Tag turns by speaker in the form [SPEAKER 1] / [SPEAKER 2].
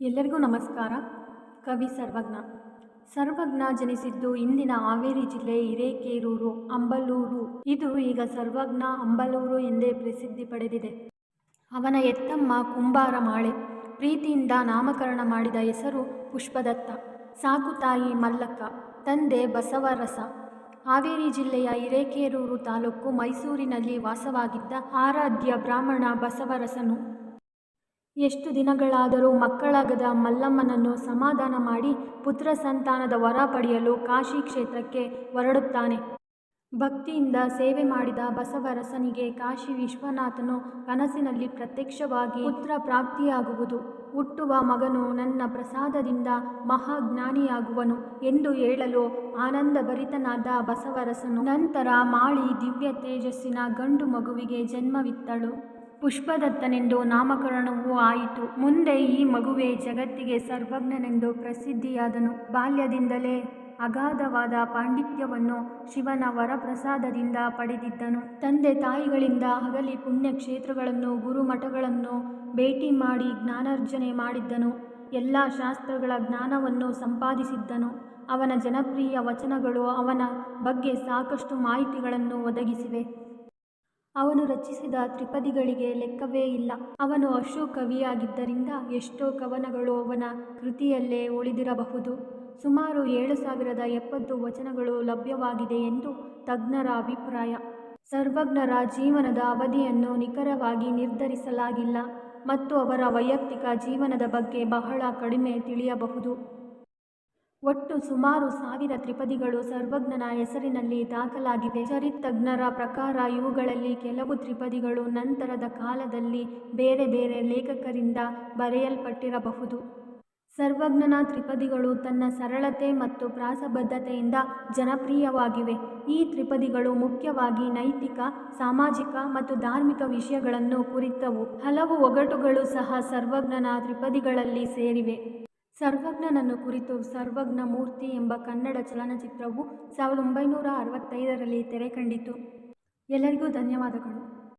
[SPEAKER 1] ಎಲ್ಲರಿಗೂ ನಮಸ್ಕಾರ. ಕವಿ ಸರ್ವಜ್ಞ. ಸರ್ವಜ್ಞ ಜನಿಸಿದ್ದು ಇಂದಿನ ಹಾವೇರಿ ಜಿಲ್ಲೆ ಹಿರೇಕೇರೂರು, ಅಂಬಲೂರು. ಇದು ಈಗ ಸರ್ವಜ್ಞ ಅಂಬಲೂರು ಎಂದೇ ಪ್ರಸಿದ್ಧಿ ಪಡೆದಿದೆ. ಅವನ ಎತ್ತಮ್ಮ ಕುಂಬಾರ ಮಾಳೆ. ಪ್ರೀತಿಯಿಂದ ನಾಮಕರಣ ಮಾಡಿದ ಹೆಸರು ಪುಷ್ಪದತ್ತ. ಸಾಕು ತಾಯಿ ಮಲ್ಲಕ್ಕ, ತಂದೆ ಬಸವರಸ. ಹಾವೇರಿ ಜಿಲ್ಲೆಯ ಹಿರೇಕೇರೂರು ತಾಲೂಕು ಮೈಸೂರಿನಲ್ಲಿ ವಾಸವಾಗಿದ್ದ ಆರಾಧ್ಯ ಬ್ರಾಹ್ಮಣ ಬಸವರಸನು. ಎಷ್ಟು ದಿನಗಳಾದರೂ ಮಕ್ಕಳಾಗದ ಮಲ್ಲಮ್ಮನನ್ನು ಸಮಾಧಾನ ಮಾಡಿ ಪುತ್ರ ಸಂತಾನದ ವರ ಪಡೆಯಲು ಕಾಶಿ ಕ್ಷೇತ್ರಕ್ಕೆ ಹೊರಡುತ್ತಾನೆ. ಭಕ್ತಿಯಿಂದ ಸೇವೆ ಮಾಡಿದ ಬಸವರಸನಿಗೆ ಕಾಶಿ ವಿಶ್ವನಾಥನು ಕನಸಿನಲ್ಲಿ ಪ್ರತ್ಯಕ್ಷವಾಗಿ ಪುತ್ರ ಪ್ರಾಪ್ತಿಯಾಗುವುದು. ಹುಟ್ಟುವ ಮಗನು ನನ್ನ ಪ್ರಸಾದದಿಂದ ಮಹಾಜ್ಞಾನಿಯಾಗುವನು ಎಂದು ಹೇಳಲು ಆನಂದಭರಿತನಾದ ಬಸವರಸನು ನಂತರ ಮಾಳಿ ದಿವ್ಯ ತೇಜಸ್ಸಿನ ಗಂಡು ಮಗುವಿಗೆ ಜನ್ಮವಿತ್ತಳು. ಪುಷ್ಪದತ್ತನೆಂದು ನಾಮಕರಣವೂ ಆಯಿತು. ಮುಂದೆ ಈ ಮಗುವೆ ಜಗತ್ತಿಗೆ ಸರ್ವಜ್ಞನೆಂದು ಪ್ರಸಿದ್ಧಿಯಾದನು. ಬಾಲ್ಯದಿಂದಲೇ ಅಗಾಧವಾದ ಪಾಂಡಿತ್ಯವನ್ನು ಶಿವನ ವರಪ್ರಸಾದದಿಂದ ಪಡೆದಿದ್ದನು. ತಂದೆ ತಾಯಿಗಳಿಂದ ಹಗಲಿ ಪುಣ್ಯಕ್ಷೇತ್ರಗಳನ್ನು, ಗುರುಮಠಗಳನ್ನು ಭೇಟಿ ಮಾಡಿ ಜ್ಞಾನಾರ್ಜನೆ ಮಾಡಿದ್ದನು. ಎಲ್ಲ ಶಾಸ್ತ್ರಗಳ ಜ್ಞಾನವನ್ನು ಸಂಪಾದಿಸಿದ್ದನು. ಅವನ ಜನಪ್ರಿಯ ವಚನಗಳು ಅವನ ಬಗ್ಗೆ ಸಾಕಷ್ಟು ಮಾಹಿತಿಗಳನ್ನು ಒದಗಿಸಿವೆ. ಅವನು ರಚಿಸಿದ ತ್ರಿಪದಿಗಳಿಗೆ ಲೆಕ್ಕವೇ ಇಲ್ಲ. ಅವನು ಅಶು ಕವಿಯಾಗಿದ್ದರಿಂದ ಎಷ್ಟೋ ಕವನಗಳು ಅವನ ಕೃತಿಯಲ್ಲೇ ಉಳಿದಿರಬಹುದು. ಸುಮಾರು ಏಳು ಸಾವಿರದ ಎಪ್ಪತ್ತು ವಚನಗಳು ಲಭ್ಯವಾಗಿದೆ ಎಂದು ತಜ್ಞರ ಅಭಿಪ್ರಾಯ. ಸರ್ವಜ್ಞರ ಜೀವನದ ಅವಧಿಯನ್ನು ನಿಖರವಾಗಿ ನಿರ್ಧರಿಸಲಾಗಿಲ್ಲ ಮತ್ತು ಅವರ ವೈಯಕ್ತಿಕ ಜೀವನದ ಬಗ್ಗೆ ಬಹಳ ಕಡಿಮೆ ತಿಳಿಯಬಹುದು. ಒಟ್ಟು ಸುಮಾರು ಸಾವಿರ ತ್ರಿಪದಿಗಳು ಸರ್ವಜ್ಞನ ಹೆಸರಿನಲ್ಲಿ ದಾಖಲಾಗಿದೆ. ಚರಿತಜ್ಞರ ಪ್ರಕಾರ ಇವುಗಳಲ್ಲಿ ಕೆಲವು ತ್ರಿಪದಿಗಳು ನಂತರದ ಕಾಲದಲ್ಲಿ ಬೇರೆ ಬೇರೆ ಲೇಖಕರಿಂದ ಬರೆಯಲ್ಪಟ್ಟಿರಬಹುದು. ಸರ್ವಜ್ಞನ ತ್ರಿಪದಿಗಳು ತನ್ನ ಸರಳತೆ ಮತ್ತು ಪ್ರಾಸಬದ್ಧತೆಯಿಂದ ಜನಪ್ರಿಯವಾಗಿವೆ. ಈ ತ್ರಿಪದಿಗಳು ಮುಖ್ಯವಾಗಿ ನೈತಿಕ, ಸಾಮಾಜಿಕ ಮತ್ತು ಧಾರ್ಮಿಕ ವಿಷಯಗಳನ್ನು ಕುರಿತವು. ಹಲವು ಒಗಟುಗಳು ಸಹ ಸರ್ವಜ್ಞನ ತ್ರಿಪದಿಗಳಲ್ಲಿ ಸೇರಿವೆ. ಸರ್ವಜ್ಞನನ್ನು ಕುರಿತು ಸರ್ವಜ್ಞ ಮೂರ್ತಿ ಎಂಬ ಕನ್ನಡ ಚಲನಚಿತ್ರವು ಸಾವಿರದ ಒಂಬೈನೂರ ಅರವತ್ತೈದರಲ್ಲಿ ತೆರೆ ಕಂಡಿತು. ಎಲ್ಲರಿಗೂ ಧನ್ಯವಾದಗಳು.